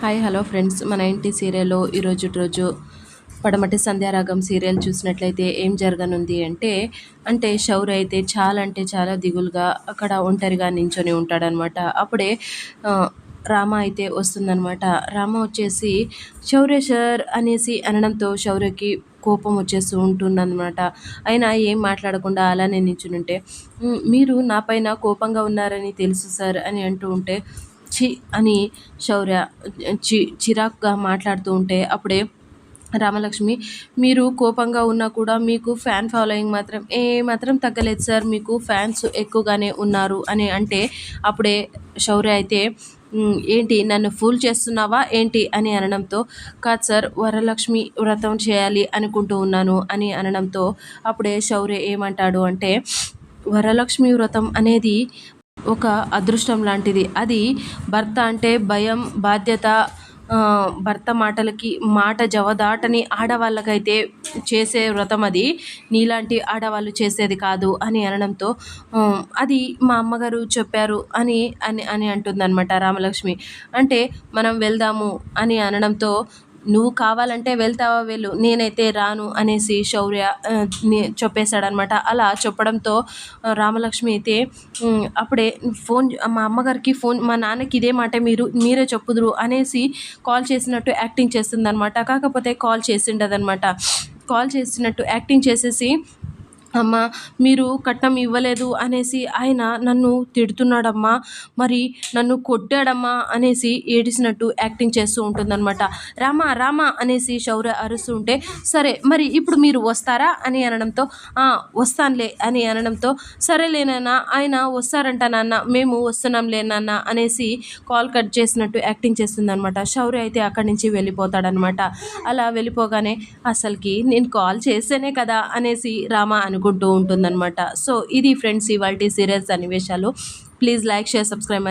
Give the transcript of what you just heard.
Hi hello friends. మన ఇంటి సీరియల్లో ఈరోజు రోజు పడమటి సంధ్యారాగం సీరియల్ చూసినట్లయితే ఏం జరగనుంది అంటే అంటే షౌర్ అయితే చాలా అంటే చాలా దిగులుగా అక్కడ ఒంటరిగా నించొని ఉంటాడనమాట. అప్పుడే రామ అయితే వస్తుందనమాట. రామ వచ్చేసి శౌర్య సార్ అనేసి అనడంతో శౌర్యకి కోపం వచ్చేస్తూ ఉంటుందన్నమాట అయినా ఏం మాట్లాడకుండా అలానే నించునుంటే ఉంటే మీరు నాపైన కోపంగా ఉన్నారని తెలుసు సార్ అని అంటూ ఉంటే చి అని శౌర్య చి చిరాకుగా మాట్లాడుతూ ఉంటే అప్పుడే రామలక్ష్మి మీరు కోపంగా ఉన్నా కూడా మీకు ఫ్యాన్ ఫాలోయింగ్ మాత్రం ఏ మాత్రం తగ్గలేదు సార్ మీకు ఫ్యాన్స్ ఎక్కువగానే ఉన్నారు అని అంటే అప్పుడే శౌర్య అయితే ఏంటి నన్ను ఫూల్ చేస్తున్నావా ఏంటి? అని అనడంతో కాదు సార్ వరలక్ష్మి వ్రతం చేయాలి అనుకుంటూ ఉన్నాను అని అనడంతో అప్పుడే శౌర్య ఏమంటాడు అంటే వరలక్ష్మి వ్రతం అనేది ఒక అదృష్టం లాంటిది. అది భర్త అంటే భయం బాధ్యత భర్త మాటలకి మాట జవదాటని ఆడవాళ్ళకైతే చేసే వ్రతం అది. నీలాంటి ఆడవాళ్ళు చేసేది కాదు అని అనడంతో అది మా అమ్మగారు చెప్పారు అని అని అని అంటుందన్నమాట రామలక్ష్మి. అంటే మనం వెళ్దాము అని అనడంతో నువ్వు కావాలంటే వెళ్తావా వెళ్ళు నేనైతే రాను అనేసి శౌర్య చెప్పేశాడనమాట అలా చెప్పడంతో రామలక్ష్మి అయితే అప్పుడే ఫోన్ మా అమ్మగారికి ఫోన్ మా నాన్నకి ఇదే మాట మీరు మీరే చెప్పుదురు అనేసి కాల్ చేసినట్టు యాక్టింగ్ చేస్తుందనమాట కాకపోతే కాల్ చేసిండదనమాట కాల్ చేసినట్టు యాక్టింగ్ చేసేసి అమ్మ మీరు కట్నం ఇవ్వలేదు అనేసి ఆయన నన్ను తిడుతున్నాడమ్మా మరి నన్ను కొట్టాడమ్మా అనేసి ఏడిసినట్టు యాక్టింగ్ చేస్తూ ఉంటుందన్నమాట. రామా రామా అనేసి శౌర్య అరుస్తూ ఉంటే సరే మరి ఇప్పుడు మీరు వస్తారా అని అనడంతో వస్తానులే అని అనడంతో సరేలే నాన్న ఆయన వస్తారంట నాన్న మేము వస్తున్నాంలే నాన్న అనేసి కాల్ కట్ చేసినట్టు యాక్టింగ్ చేస్తుందన్నమాట. శౌర్య అయితే అక్కడి నుంచి వెళ్ళిపోతాడనమాట అలా వెళ్ళిపోగానే అసలుకి నేను కాల్ చేస్తేనే కదా అనేసి రామ అనుకుంటూ ఉంటుందన్నమాట. సో ఇది ఫ్రెండ్స్ ఇవాళ సీరియల్స్ సన్నివేశాలు. Please like share subscribe.